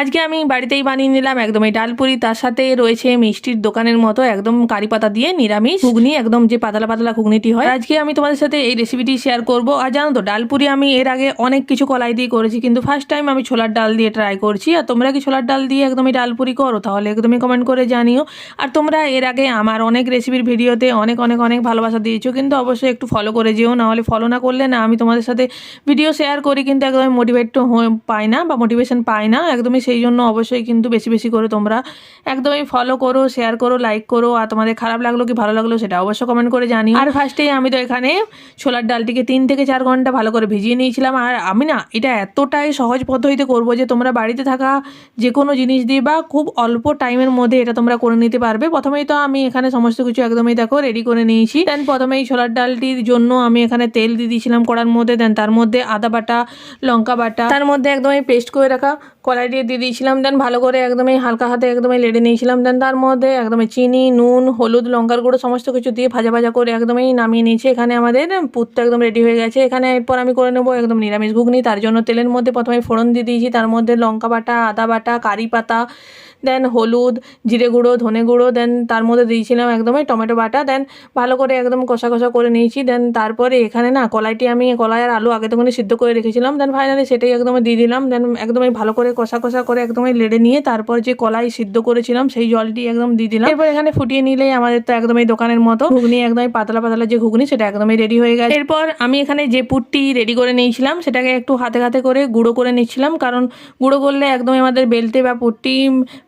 আজকে আমি বাড়িতেই বানিয়ে নিলাম একদম এই ডালপুরি তার সাথে রয়েছে মিষ্টির দোকানের মতো একদম কারি পাতা দিয়ে নিরামিষ ঘুগনি, একদম যে পাতলা পাতলা ঘুগনিটি হয়। আজকে আমি তোমাদের সাথে এই রেসিপিটি শেয়ার করব। আর জানো তো ডালপুরি আমি এর আগে অনেক কিছু কলাই দিয়ে করেছি, কিন্তু ফার্স্ট টাইম আমি ছোলার ডাল দিয়ে ট্রাই করছি। আর তোমরা কি ছোলার ডাল দিয়ে একদমই ডালপুরি করো? তাহলে একদমই কমেন্ট করে জানিও। আর তোমরা এর আগে আমার অনেক রেসিপির ভিডিওতে অনেক অনেক অনেক ভালোবাসা দিয়েছ, কিন্তু অবশ্যই একটু ফলো করে যেও না হলে ফলো না করলে না আমি তোমাদের সাথে ভিডিও শেয়ার করি, কিন্তু একদমই মোটিভেট পাই না বা মোটিভেশন পাই না, একদমই সেই জন্য অবশ্যই কিন্তু বেশি বেশি করে তোমরা একদমই ফলো করো শেয়ার করো লাইক করো। আর তোমাদের খারাপ লাগল কি ভালো লাগল সেটা অবশ্যই কমেন্ট করে জানিও। আর ফার্স্টেই আমি তো এখানে ছোলার ডালটিকে তিন থেকে চার ঘণ্টা ভালো করে ভিজিয়ে নিয়েছিলাম। আর আমি না এটা এতটাই সহজ পদ্ধতিতে করব যে তোমরা বাড়িতে থাকা যে কোনো জিনিস দিয়ে বা খুব অল্প টাইমের মধ্যে এটা তোমরা করে নিতে পারবে। প্রথমেই তো আমি এখানে সমস্ত কিছু একদমই দেখো রেডি করে নিয়েছি। দেন প্রথমেই ছোলার ডালটির জন্য আমি এখানে তেল দিয়ে দিয়েছিলাম কড়ার মধ্যে। দেন তার মধ্যে আদা বাটা, লঙ্কা বাটা, তার মধ্যে একদমই পেস্ট করে রাখা। দিয়ে দিয়ে দিয়েছিলাম দেন ভালো করে একদমই হালকা হাতে একদমই লেড়ে নিয়েছিলাম দেন তার মধ্যে একদমই চিনি, নুন, হলুদ, লঙ্কার গুঁড়ো সমস্ত কিছু দিয়ে ভাজা ভাজা করে একদমই নামিয়ে নিয়েছি। এখানে আমাদের পুরটা একদম রেডি হয়ে গেছে। এখানে এরপর আমি করে নেব একদম নিরামিষ ঘুগনি। তার জন্য তেলের মধ্যে প্রথমে ফোড়ন দিয়ে দিয়েছি। তার মধ্যে লঙ্কা বাটা, আদা বাটা, কারি পাতা দেন হলুদ, জিরে গুঁড়ো, ধনে গুঁড়ো দেন তার মধ্যে দিয়েছিলাম একদমই টমেটো বাটা। দেন ভালো করে একদম কষা কষা করে নিয়েছি। দেন তারপরে এখানে না কলাইটি আমি, কলাই আর আলু আগে তখনই সিদ্ধ করে রেখেছিলাম। দেন ফাইনালি সেটাই একদমই দিয়ে দিলাম। দেন একদমই ভালো করে কষা কষা করে একদমই লেড়ে নিয়ে তারপর যে কলাই সিদ্ধ করেছিলাম, সেই জলটি একদম দিয়ে দিলাম। এরপর এখানে ফুটিয়ে নিলেই আমাদের তো একদমই দোকানের মতো ঘুগনি, একদমই পাতলা পাতলা যে ঘুগনি, সেটা একদমই রেডি হয়ে গেছে। এরপর আমি এখানে যে পুটটি রেডি করে নিয়েছিলাম, সেটাকে একটু হাতে হাতে করে গুঁড়ো করে নিচ্ছিলাম, কারণ গুঁড়ো করলে একদমই আমাদের বেলতে বা পুরটি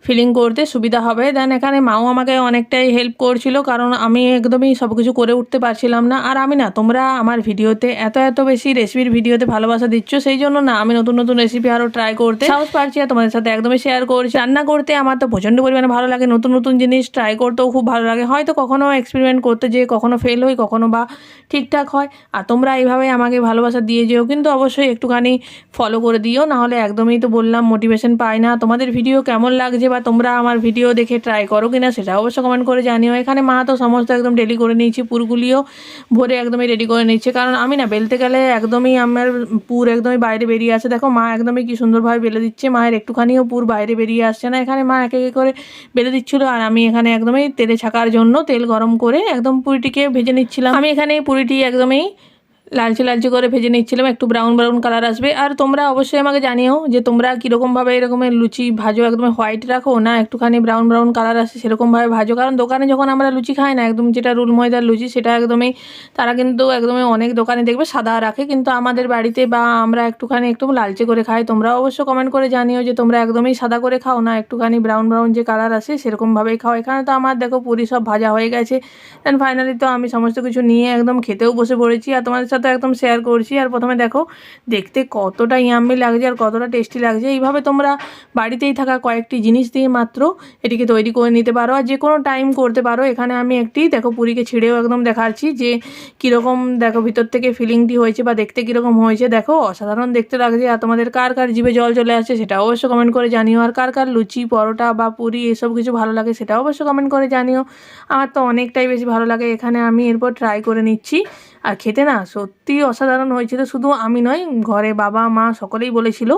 ফিলিং করতে সুবিধা হবে। দেন এখানে মাও আমাকে অনেকটাই হেল্প করছিল, কারণ আমি একদমই সব কিছু করে উঠতে পারছিলাম না। আর আমি না, তোমরা আমার ভিডিওতে এত এত বেশি রেসিপির ভিডিওতে ভালোবাসা দিচ্ছ, সেই জন্য না আমি নতুন নতুন রেসিপি আরও ট্রাই করতে সাহস পাচ্ছি আর তোমাদের সাথে একদমই শেয়ার করছি। রান্না করতে আমার তো প্রচণ্ড পরিমাণে ভালো লাগে, নতুন নতুন জিনিস ট্রাই করতেও খুব ভালো লাগে। হয়তো কখনো এক্সপেরিমেন্ট করতে যেয়ে কখনো ফেল হই, কখনো বা ঠিকঠাক হয়। আর তোমরা এইভাবে আমাকে ভালোবাসা দিয়ে যেও, কিন্তু অবশ্যই একটুখানি ফলো করে দিও, নাহলে একদমই তো বললাম মোটিভেশন পাই না। তোমাদের ভিডিও কেমন লাগছে বা তোমরা আমার ভিডিও দেখে ট্রাই করো কিনা, সেটা অবশ্যই কমেন্ট করে জানিও। এখানে মা তো সমস্ত একদম রেডি করে নিয়েছি, পুরগুলিও ভরে একদমই রেডি করে নিচ্ছে। কারণ আমি না, বেলতে গেলে একদমই আমার পুর একদমই বাইরে বেরিয়ে আসে। দেখো মা একদমই কি সুন্দরভাবে বেলে দিচ্ছে। মায়ের একটুখানিও পুর বাইরে বেরিয়ে আসছে না। এখানে মা একে এক করে বেঁধে দিচ্ছিল আর আমি এখানে একদমই তেলে ছাকার জন্য তেল গরম করে একদম পুরিটিকে ভেজে নিচ্ছিলাম। আমি এখানে পুরিটি একদমই লালচে লালচে করে ভেজে নিচ্ছিলাম, একটু ব্রাউন ব্রাউন কালার আসবে। আর তোমরা অবশ্যই আমাকে জানিও যে তোমরা কীরকমভাবে এরকমের লুচি ভাজো একদম হোয়াইট রাখো না একটুখানি ব্রাউন ব্রাউন কালার আসে সেরকমভাবে ভাজো। কারণ দোকানে যখন আমরা লুচি খাই না, একদম যেটা রুল ময়দার লুচি সেটা একদমই, তারা কিন্তু একদমই অনেক দোকানে দেখবে সাদা রাখে। কিন্তু আমাদের বাড়িতে বা আমরা একটুখানি একটু লালচে করে খাই, তোমরা অবশ্য কমেন্ট করে জানিও যে তোমরা একদমই সাদা করে খাও না, একটুখানি ব্রাউন ব্রাউন যে কালার আসে সেরকমভাবেই খাও। এখানে তো আমার দেখো পুরি সব ভাজা হয়ে গেছে। দেন ফাইনালি তো আমি সমস্ত কিছু নিয়ে একদম খেতেও বসে পড়েছি। আর তোমাদের সাথে একদম শেয়ার করছি। আর প্রথমে দেখো, দেখতে কতটা ইয়াম্মি লাগছে আর কতটা টেস্টি লাগছে। এইভাবে তোমরা বাড়িতেই থাকা কয়েকটি জিনিস দিয়ে মাত্র এটিকে তৈরি করে নিতে পারো। আর যে কোনো টাইম করতে পারো। এখানে আমি একটি, দেখো, পুরীকে ছিঁড়েও একদম দেখাচ্ছি যে কীরকম, দেখো, ভিতর থেকে ফিলিংটি হয়েছে বা দেখতে কীরকম হয়েছে। দেখো, অসাধারণ দেখতে লাগছে। আর তোমাদের কার কার জিভে জল চলে আসছে সেটা অবশ্যই কমেন্ট করে জানিও। আর কার কার লুচি, পরোটা বা পুরি এসব কিছু ভালো লাগে সেটা অবশ্যই কমেন্ট করে জানিও। আমার তো অনেকটাই বেশি ভালো লাগে। এখানে আমি এরপর ট্রাই করে নিচ্ছি। আর খেতে না সত্যিই অসাধারণ হয়েছিল। শুধু আমি নয় ঘরে বাবা মা সকলেই বলেছিল